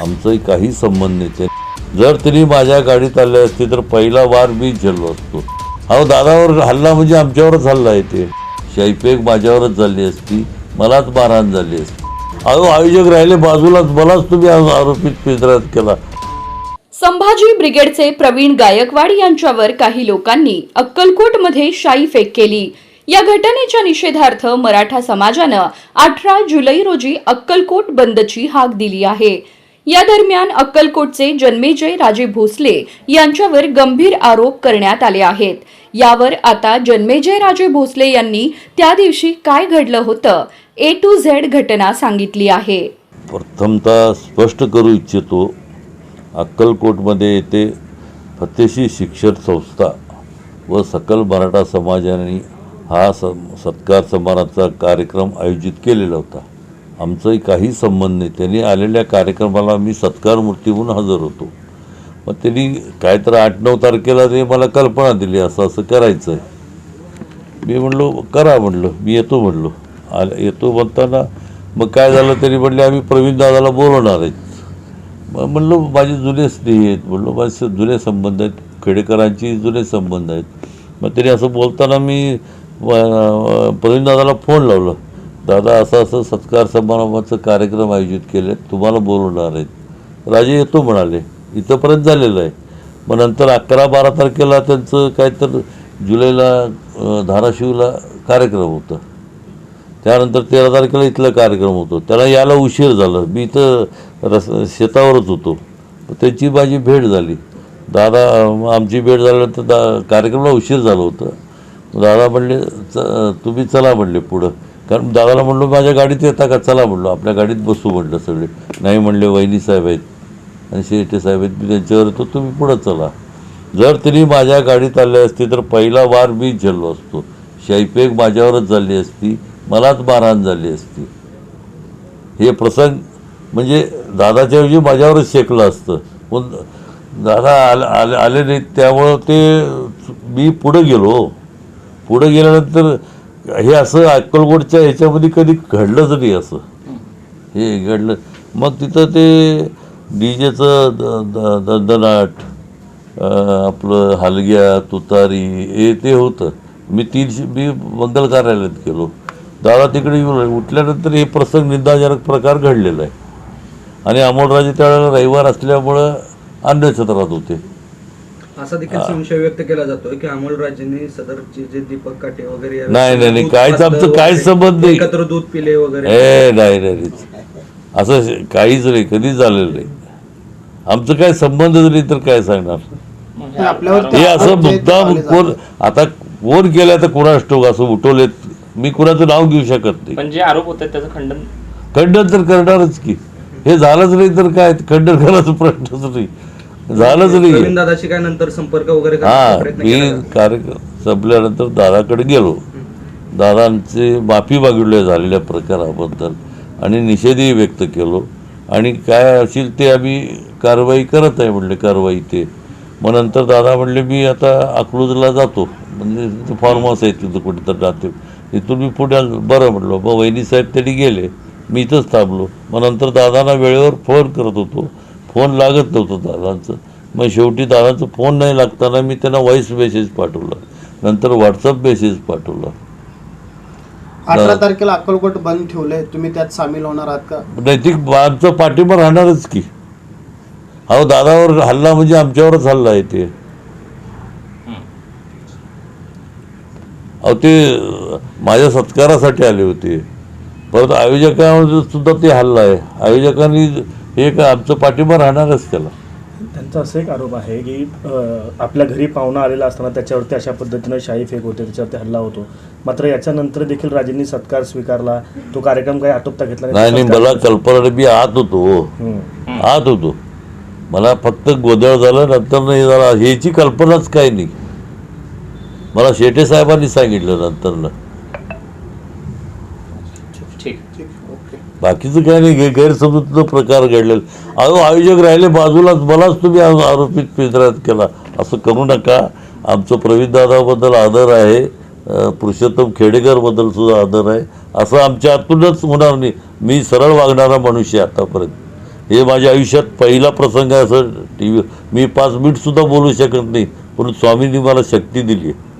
आमचाही काही संबंध नाही. जर तिने माझ्या गाडीत आले असते तर पहिला वार मी झेललो असतो. अहो दादावर हल्ला म्हणजे आमच्यावरच हल्ला येते शैपेक माझ्यावरच झाली असती मलाच मारहाण झाली असती. अहो आयोजक राहिले बाजूलाच मलाच तुम्ही आरोपीत आरोपित पिंजऱ्यात केला. संभाजी ब्रिगेडचे प्रवीण गायकवाड यांच्यावर काही लोकांनी अक्कलकोटमध्ये शाई फेक केली. या घटनेच्या निषेधार्थ मराठा समाजानं अठरा जुलै रोजी अक्कलकोट बंदची हाक दिली आहे. या दरम्यान अक्कलकोटचे जन्मेजय राजे भोसले यांच्यावर गंभीर आरोप करण्यात आले आहेत. यावर आता जन्मेजय राजे भोसले यांनी त्या दिवशी काय घडलं होतं ए टू झेड घटना सांगितली आहे. प्रथमतः स्पष्ट करू इच्छितो अक्कलकोटमध्ये येथे फतेशी शिक्षण संस्था व सकल मराठा समाजाने हा स सत्कार समारंभाचा कार्यक्रम आयोजित केलेला होता. आमचाही काही संबंध नाही. त्यांनी आलेल्या कार्यक्रमाला मी सत्कार मूर्ती म्हणून हजर होतो. मग त्यांनी काय तर आठ नऊ तारखेला ते मला कल्पना दिली असं असं करायचं आहे मी म्हणलो करा म्हणलं. मी येतो म्हणलो. आलं येतो म्हणताना मग काय झालं तरी म्हणले आम्ही प्रवीण दादाला बोलवणार आहेत. मग म्हणलो माझे जुने स्नेही आहेत. म्हणलो माझे जुने संबंध आहेत. खेडेकरांची जुने संबंध आहेत. मग त्यांनी असं बोलताना मी प्रवीण दादाला फोन लावलं. दादा असं असं सत्कार समारंभाचं कार्यक्रम आयोजित केले. तुम्हाला बोलवणार आहेत. राजे येतो म्हणाले. इथंपर्यंत झालेलं आहे. मग नंतर अकरा बारा तारखेला त्यांचं काय तर जुलैला धाराशिवला कार्यक्रम होता. त्यानंतर तेरा तारखेला इथला कार्यक्रम होतो. त्याला यायला उशीर झाला. मी इथं रस शेतावरच होतो. त्यांची माझी भेट झाली. दादा आमची भेट झाल्यानंतर दा कार्यक्रमाला उशीर झालं होतं. दादा म्हणले च तुम्ही चला म्हणले पुढं. कारण दादाला म्हणलो माझ्या गाडीत येता का? चला म्हणलो. आपल्या गाडीत बसू म्हणलं सगळे. नाही म्हणले वहिनी साहेब आहेत. आणि शेटे साहेब आहेत मी त्यांच्यावर येतो तुम्ही पुढं चला. जर तरी माझ्या गाडीत आले असते तर पहिला वार मीच झेललो असतो. शैपेक माझ्यावरच झाली असती मलाच मारहाण झाली असती. हे प्रसंग म्हणजे दादाच्या ऐवजी माझ्यावरच शेकलं असतं. पण दादा आले आले आले नाहीत त्यामुळं ते मी पुढं गेलो. पुढं गेल्यानंतर हे असं अक्कलकोटच्या ह्याच्यामध्ये कधी घडलंच नाही असं. हे घडलं. मग तिथं ते डी जेचं द द दंदनाट आपलं हालग्या तुतारी हे ते होतं. मी तीनशे मी मंगल कार्यालयात गेलो. दादा तिकडे येऊन उठल्यानंतर हे प्रसंग निंदाजनक प्रकार घडलेला आहे. आणि अमोलराजे त्यावेळेला रविवार असल्यामुळं अन्नछत्रात होते. असा देखील संशय व्यक्त केला जातोय की अमोलराजेंनी सदरचे जे दीपक काटे वगैरे या नाही, नाही, काहीच आमचं काहीच संबंध नाही. एकत्र दूध पिले वगैरे. ए नाही नाही. असं काहीच नाही कधीच झालेलं नाही. आमचं काय संबंधच नाही तर काय सांगणार? आपल्यावर हे असं मुद्दाम कोण आता कोण केलं तर कोणास ठाऊक असं उठवलेत. मी कुणाचं नाव घेऊ शकत नाही. पण जे आरोप होते त्याचं खंडन खंडन तर करणारच की. हे झालंच नाही तर काय? खंडन करायचा प्रश्नच नाही. झालंच प्रवीण नाही दादाशी काय नंतर संपर्क वगैरे हा मी? कार्यक्रम संपल्यानंतर दादाकडे गेलो. दादांचे माफी मागितल्या झालेल्या प्रकाराबद्दल आणि निषेधही व्यक्त केलो. आणि काय असेल ते आम्ही कारवाई करत आहे म्हणले कारवाई ते. मग नंतर दादा म्हणले मी आता अकलूजला जातो. म्हणजे फार्म हाऊस आहे तिथं कुठेतरी राहते. इथून मी पुण्यात बरं म्हटलं मग वहिनी साहेब त्यांनी गेले. मी इथंच थांबलो. मग नंतर दादांना वेळेवर फोन करत होतो. फोन लागत नव्हतं दादांचं. मग शेवटी दादाचा फोन नाही लागताना मी त्यांना व्हॉईस मेसेज पाठवला. नंतर व्हॉट्सअप मेसेज पाठवला. अठरा तारखेला अक्कलकोट बंद ठेवलंय. तुम्ही त्यात सामील होणार आहात का? नैतिक आमचा पाठिंबा राहणारच की. अहो दादावर हल्ला म्हणजे आमच्यावरच हल्ला आहे ते. अहो ते माझ्या सत्कारासाठी आले होते. परत आयोजकांवर सुद्धा ते हल्ला आहे. आयोजकांनी हे का आमचं पाठिंबा राहणारच त्याला. त्यांचा असा एक आरोप आहे की आपल्या घरी पाहुणा आलेला असताना त्याच्यावरती अशा पद्धतीनं शाही फेक होते त्याच्यावरती हल्ला होतो. मात्र याच्यानंतर देखील राजेंनी सत्कार स्वीकारला. तो कार्यक्रम काही आटोपता घेतला नाही. नाही मला कल्पना मी आत होतो. आत होतो. मला फक्त गोंधळ झालं नंतर नाही झाला. ह्याची कल्पनाच काही नाही. मला शेटे साहेबांनी सांगितलं नंतरनं. बाकीचं काय नाही गै- प्रकार घडलेला. अहो आयोजक राहिले बाजूलाच मलाच तुम्ही आरोपीत आरोपित पिंजऱ्यात केला. असं करू नका. आमचं प्रवीण दादाबद्दल आदर आहे. पुरुषोत्तम खेडेकरबद्दल सुद्धा आदर आहे. असं आमच्या आतूनच होणार नाही. मी सरळ वागणारा मनुष्य आतापर्यंत. हे माझ्या आयुष्यात पहिला प्रसंग आहे असं टी व्ही मी पाच मिनिटसुद्धा बोलू शकत नाही. पण स्वामींनी मला शक्ती दिली आहे.